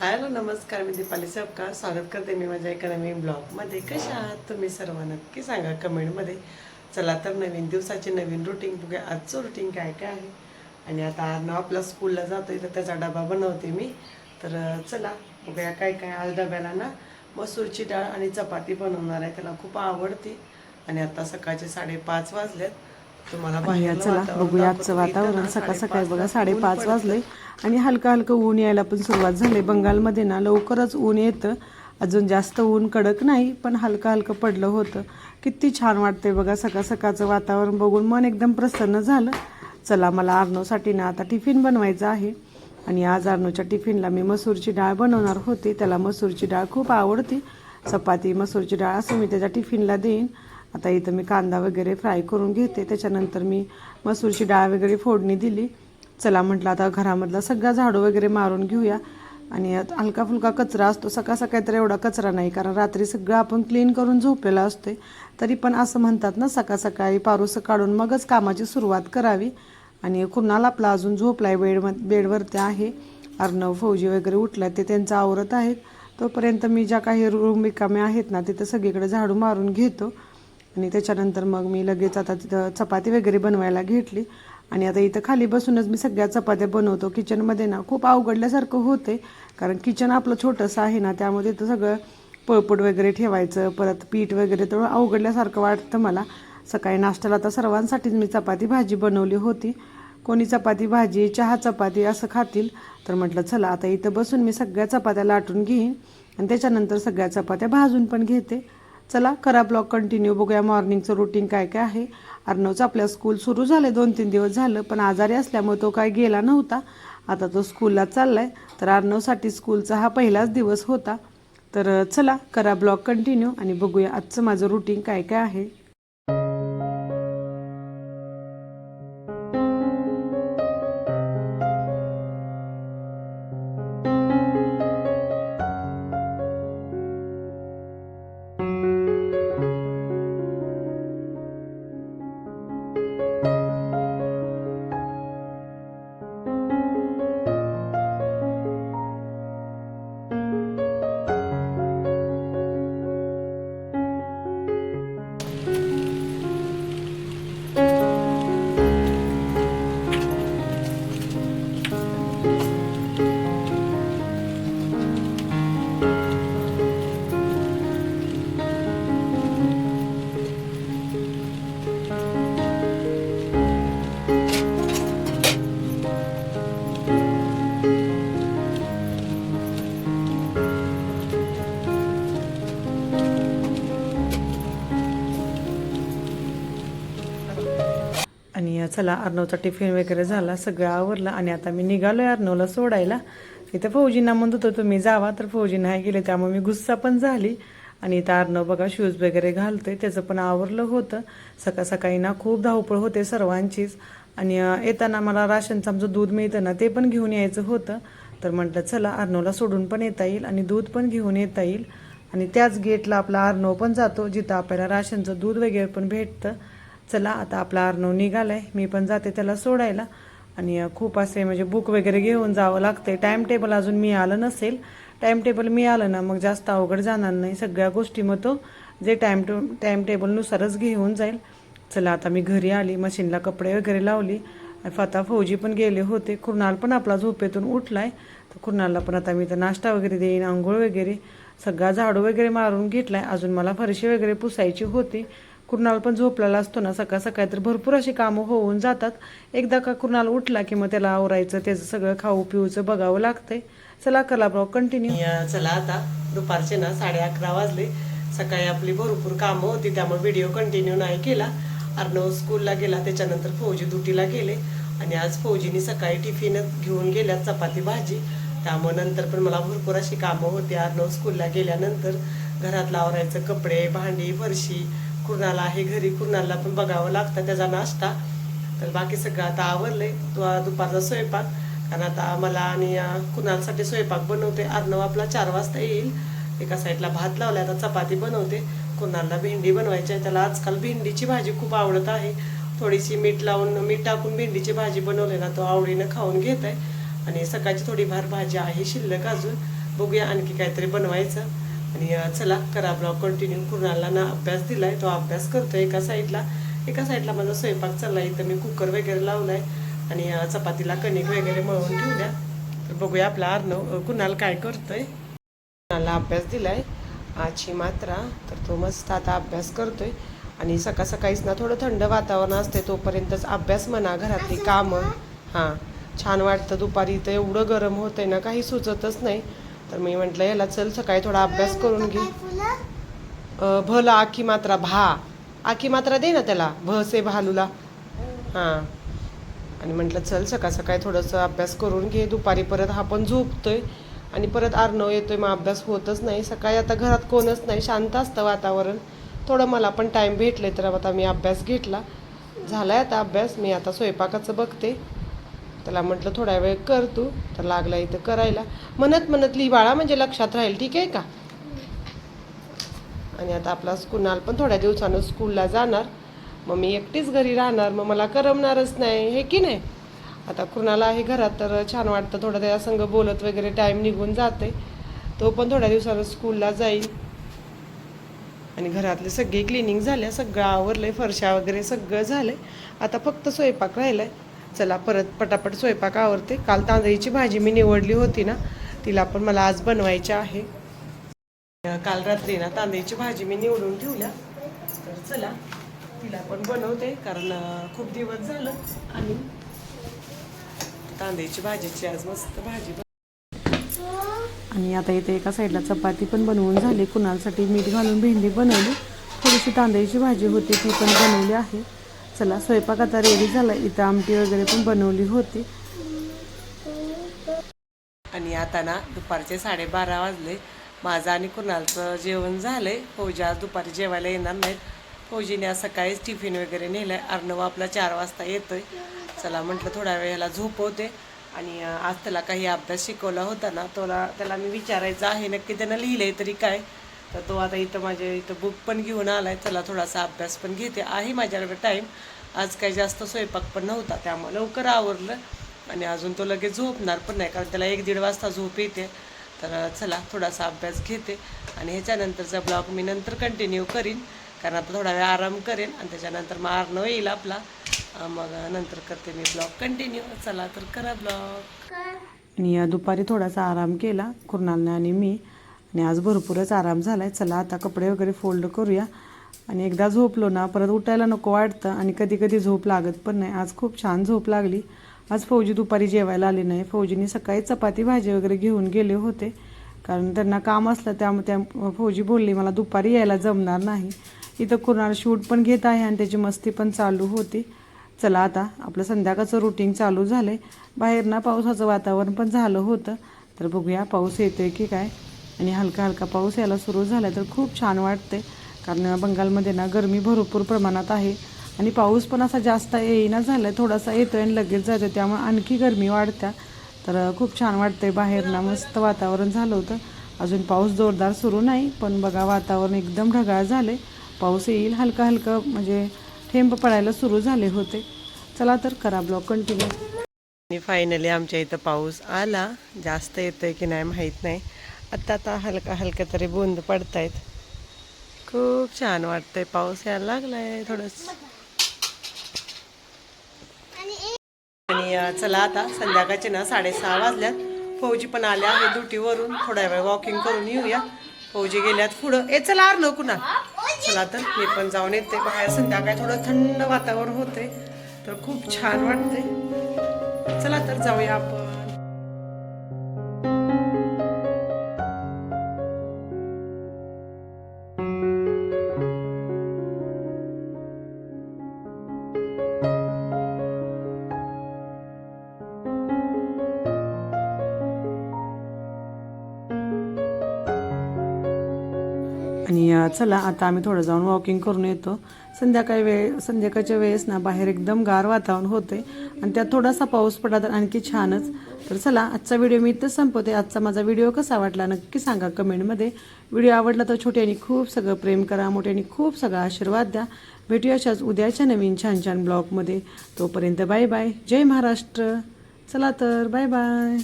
Hello नमस्कार मी दीपाली सबका स्वागत करते मी माझ्या एका नवीन ब्लॉगमध्ये. कशा आहात तुम्ही सर्व? नक्की सांगा कमेंटमध्ये. चला तर नवीन दिवसाचे नवीन रुटीन बघूया. आजचं रुटीन काय काय आहे? आणि आता आज आपला स्कूलला जातो तर त्याचा डबा बनवते मी. तर चला बघूया काय काय आज डब्याला ना मसूरची डाळ आणि चपाती बनवणार आहे. त्याला खूप आवडते. आणि आता सकाळचे साडेपाच वाजलेत. आणि चला बघूया आजचं वातावरण. सकाळ सकाळी बघा साडेपाच. वाजले आणि हलकं हलकं ऊन यायला पण सुरुवात झाली. बंगालमध्ये ना लवकरच ऊन येतं. अजून जास्त ऊन कडक नाही पण हलकं हलकं पडलं होतं. किती छान वाटतंय बघा सकाळ सकाळचं वातावरण बघून मन एकदम प्रसन्न झालं. चला मला आर्नवसाठी ना आता टिफिन बनवायचं आहे. आणि आज आर्नवच्या टिफिनला मी मसूरची डाळ बनवणार होते. त्याला मसूरची डाळ खूप आवडते. चपाती मसूरची डाळ असं मी त्याच्या टिफिनला देईन. आता इथं मी कांदा वगैरे फ्राय करून घेते. त्याच्यानंतर मी मसूरची डाळ वगैरे फोडणी दिली. चला म्हटलं आता घरामधला सगळा झाडू वगैरे मारून घेऊया. आणि आता हलका फुलका कचरा असतो. सकाळ सकाळी तर एवढा कचरा नाही कारण रात्री सगळं आपण क्लीन करून झोपलेला असते तरी पण असं म्हणतात ना सकाळ सकाळी पारोसं काढून मगच कामाची सुरुवात करावी. आणि कुणाला आपला अजून झोपलाय बेड बेडवरती आहे. अर्णव फौजी वगैरे उठलाय ते त्यांचं आवरत आहेत. तोपर्यंत मी ज्या काही रूम रिकामे आहेत ना तिथं सगळीकडे झाडू मारून घेतो. आणि त्याच्यानंतर मग मी लगेच आता तिथं चपाती वगैरे बनवायला घेतली. आणि आता इथं खाली बसूनच मी सगळ्या चपात्या बनवतो. किचनमध्ये ना खूप अवघडल्यासारखं होते कारण किचन आपलं छोटंसं आहे ना त्यामध्ये तर सगळं पळपूट वगैरे ठेवायचं परत पीठ वगैरे तर अवघडल्यासारखं वाटतं मला. सकाळी नाश्त्याला तर सर्वांसाठीच मी चपाती भाजी बनवली होती. कोणी चपाती भाजी चहा चपाती असं खातील. तर म्हटलं चला आता इथं बसून मी सगळ्या चपात्या लाटून घेईन. आणि त्याच्यानंतर सगळ्या चपात्या भाजून पण घेते. चला करा ब्लॉग कंटिन्यू बघूया मॉर्निंगचं रुटीन काय काय आहे. अर्णवचं आपल्या स्कूल सुरू झालं दोन तीन दिवस झालं पण आजारी असल्यामुळे तो काय गेला नव्हता. आता तो स्कूलला चाललाय. तर अर्णवसाठी स्कूलचा हा पहिलाच दिवस होता. तर चला करा ब्लॉग कंटिन्यू आणि बघूया आजचं माझं रुटीन काय काय आहे. चला अर्णवचा टिफिन वगैरे झाला सगळं आवरलं आणि आता मी निघालो आहे अर्णवला सोडायला. इथं फौजींना म्हणत होतो तुम्ही जावा. तर फौजी नाही गेले त्यामुळे मी गुस्सा पण झाली. आणि इथं अर्णव बघा शूज वगैरे घालतोय त्याचं पण आवरलं होतं. सकाळ सकाळी ना खूप धावपळ होते सर्वांचीच. आणि येताना मला राशनचं आमचं दूध मिळतं ना ते पण घेऊन यायचं होतं. तर म्हटलं चला अर्णवला सोडून पण येता येईल आणि दूध पण घेऊन येता येईल. आणि त्याच गेटला आपला अर्णव पण जातो जिथं आपल्याला राशनचं दूध वगैरे पण भेटतं. चला आता आपला अर्णव निघालाय. मी पण जाते त्याला सोडायला. आणि खूप असे म्हणजे बुक वगैरे घेऊन जावं लागते टाइम टेबल अजून मी आलं नसेल. टाइम टेबल मी आलं ना मग जास्त अवघड जाणार नाही. सगळ्या गोष्टी मग तो जे टाइम टू टाइम टेबलनुसारच घेऊन जाईल. चला आता मी घरी आली मशीनला कपडे वगैरे लावली. फता फौजी पण गेले होते. कुर्नाल पण आपला झोपेतून उठलाय. तर कुर्नालला पण आता मी तर नाश्ता वगैरे देईन आंघोळ वगैरे. सगळा झाडू वगैरे मारून घेतलाय. अजून मला फरशी वगैरे पुसायची होती. कुणाल पण झोपलेला असतो ना सकाळ सकाळी तर भरपूर अशी कामं होऊन जातात. एकदा का कुर्नाल उठला की मग त्याला आवरायचं त्याचं सगळं खाऊ पिऊचं बघावं लागतंय. चला कला ब्लॉग कंटिन्यू या चला आता. दुपारचे ना साडे अकरा वाजले. सकाळी आपली भरपूर कामं होती त्यामुळे व्हिडिओ कंटिन्यू नाही केला. अर्णव स्कूलला गेला त्याच्यानंतर फौजी दुटीला गेले. आणि आज फौजीनी सकाळी टिफिन घेऊन गेल्या चपाती भाजी. त्यामुळे नंतर पण मला भरपूर अशी कामं होती. अर्णव स्कूलला गेल्यानंतर घरात आवरायचं कपडे भांडी फरशी कुणाला आहे घरी कुणाला पण बघावं लागतं त्याचा नाश्ता. तर बाकी सगळं आता आवरलंय. तो दुपारचा स्वयंपाक. कारण आता मला आणि कुणालसाठी स्वयंपाक बनवते. अर्णव आपला चार वाजता येईल. एका साईडला भात लावलाय आता चपाती बनवते. कुणाला भेंडी बनवायची आहे. त्याला आजकाल भेंडीची भाजी खूप आवडत आहे. थोडीशी मीठ लावून मीठ टाकून भेंडीची भाजी बनवली ना तो आवडीनं खाऊन घेत आहे आणि सकाळची थोडीफार भाजी आहे शिल्लक अजून. बघूया आणखी काहीतरी बनवायचं. आणि चला करा ब्लॉग कंटिन्यू कुणाला ना अभ्यास दिलाय तो अभ्यास करतोय एका साईडला. एका साईडला माझा स्वयंपाक चाललाय इथं मी कुकर वगैरे लावलाय. आणि चपातीला कणिक वगैरे मळून ठेवल्या. तर बघूया आपला अर्णव कुणाला कुणाल काय करतोय. कुणाला अभ्यास दिलाय आजची मात्रा. तर तो मस्त आता अभ्यास करतोय. आणि सकाळ सकाळीच ना थोडं थंड वातावरण असते तोपर्यंतच अभ्यास म्हणा घरातली कामं. हां छान वाटतं दुपारी. तर एवढं गरम होतंय ना काही सुचतच नाही. तर मी म्हटलं याला चल सकाळी थोडा अभ्यास करून घे. भला आखी मात्रा भा. आखी मात्रा दे ना त्याला भ से भालूला. हां. आणि म्हटलं चल सकाळ सकाळी थोडंसं अभ्यास करून घे दुपारी परत हा पण झोपतोय. आणि परत आर्नव येतोय मग अभ्यास होतच नाही. सकाळी आता घरात कोणच नाही शांत असतं वातावरण. थोडं मला पण टाईम भेटले तर आता मी अभ्यास घेतला. झालाय आता अभ्यास मी आता स्वयंपाकाचं बघते. त्याला म्हटलं थोडा वेळ कर तू. तर लागला इथं करायला. म्हणत म्हणत लिही बाळा म्हणजे लक्षात राहील ठीक आहे का? आणि आता आपला कुणाल पण थोड्या दिवसानं स्कूलला जाणार. मग मी एकटीच घरी राहणार मग मला करमणारच नाही हे की नाही? आता कुणाला आहे घरात तर छान वाटतं थोडं त्याच्या संग बोलत वगैरे टाईम निघून जाते. तो पण थोड्या दिवसानं स्कूलला जाईल. आणि घरातले सगळे क्लिनिंग झाल्या सगळं आवरलंय फरशा वगैरे सगळं झालंय. आता फक्त स्वयंपाक राहिला आहे चला परत पटापट स्वयंपाक आवरते. काल तांदळीची भाजी मी निवडली होती ना तिला पण मला आज बनवायची आहे. काल रात्री ना तांदळीची भाजी मी निवडून ठेवल्या. तर चला तिला पण बनवते कारण खूप दिवस झालं. आणि? तांदळीची भाजीची आज मस्त भाजी आणि आता इथे एका साईडला चपाती पण बनवून झाली. कुणालसाठी मीठ घालून भेंडी बनवली. थोडीशी तांदळीची भाजी होती ती पण बनवली आहे. चला स्वयंपाक आता रेडी झाला. इथं आमटी वगैरे पण बनवली होती. आणि आता ना दुपारचे साडेबारा वाजले. माझं आणि कुणालचं जेवण झालंय. फौजी आज दुपारी जेवायला येणार नाहीत. फौजीने आज सकाळीच टिफिन वगैरे नेलाय. अर्णव आपला चार वाजता येतोय. चला म्हटलं थोड्या वेळेला झोपवते. आणि आज त्याला काही अभ्यास शिकवला होता ना तोला त्याला मी विचारायचं आहे. नक्की त्यानं लिहिलंय तरी काय? तर तो आता इथं माझ्या इथं बुक पण घेऊन आला आहे चला थोडासा अभ्यास पण घेते. आहे माझ्याकडे टाईम आज काही जास्त स्वयंपाक पण नव्हता. त्यामुळे लवकर आवरलं आणि अजून तो लगेच झोपणार पण नाही. कारण त्याला एक दीड वाजता झोप येते. तर चला थोडासा अभ्यास घेते. आणि ह्याच्यानंतरचा ब्लॉग मी नंतर कंटिन्यू करीन. कारण आता थोडा वेळ आराम करेन. आणि त्याच्यानंतर मग आरणं येईल आपला. मग नंतर करते मी ब्लॉग कंटिन्यू चला तर करा ब्लॉग आणि दुपारी थोडासा आराम केला. कुणालने आणि मी. आणि आज भरपूरच आराम झाला आहे चला आता कपडे वगैरे फोल्ड करूया. आणि एकदा झोपलो ना परत उठायला नको वाटतं आणि कधी कधी झोप लागत पण नाही. आज खूप छान झोप लागली. आज फौजी दुपारी जेवायला आली नाही. फौजीने सकाळी चपाती भाजी वगैरे घेऊन गेले होते. कारण त्यांना काम असलं त्यामुळे त्या फौजी बोलली मला दुपारी यायला जमणार नाही. इथं कुणाल शूट पण घेत आहे आणि त्याची मस्ती पण चालू होती. चला आता आपलं संध्याकाळचं रुटीन चालू झालंय. बाहेर ना पावसाचं वातावरण पण झालं होतं. तर बघूया पाऊस येतोय की काय? आणि हलका हलका पाऊस यायला सुरू झाला तर खूप छान वाटते. कारण बंगालमध्ये ना गरमी भरपूर प्रमाणात आहे. आणि पाऊस पण असा जास्त येईना झालाय थोडासा येतोय आणि लगेच जातो त्यामुळे आणखी गरमी वाढत्या. तर खूप छान वाटतंय बाहेर ना मस्त वातावरण झालं होतं. अजून पाऊस जोरदार सुरू नाही पण बघा वातावरण एकदम ढगाळ झाले पाऊस येईल हलका हलका म्हणजे थेंब पडायला सुरू झाले होते. चला तर करा ब्लॉग कंटिन्यू. आणि फायनली आमच्या इथं पाऊस आला. जास्त येतोय की नाही माहीत नाही. आता आता हलका हलका तरी बूंद पडतायत. खूप छान वाटतंय. पाऊस यायला लागलाय थोडस. आणि चला आता संध्याकाळचे ना साडेसहा वाजल्यात. फौजी पण आल्या आहे ड्युटीवरून. थोड्या वेळ वॉकिंग करून येऊया. फौजी गेल्यात पुढं. ए चला आर नको ना चला तर. मी पण जाऊन येते. बाहेर संध्याकाळी थोडं थंड वातावरण होते तर खूप छान वाटते चला तर जाऊया आपण. चला आता आम्ही थोडं जाऊन वॉकिंग करून येतो. संध्याकाळी वेळ संध्याकाळच्या वेळेस ना बाहेर एकदम गार वातावरण होते आणि त्यात थोडासा पाऊस पडला तर आणखी छानच. तर चला आजचा व्हिडिओ मी इथंच संपवते. आजचा माझा व्हिडिओ कसा वाटला नक्की सांगा कमेंटमध्ये व्हिडिओ आवडला तर छोट्याने खूप सगळं प्रेम करा मोठ्याने खूप सगळा आशीर्वाद द्या. भेटू अशाच उद्याच्या नवीन छान छान ब्लॉगमध्ये तोपर्यंत बाय बाय जय महाराष्ट्र. चला तर बाय बाय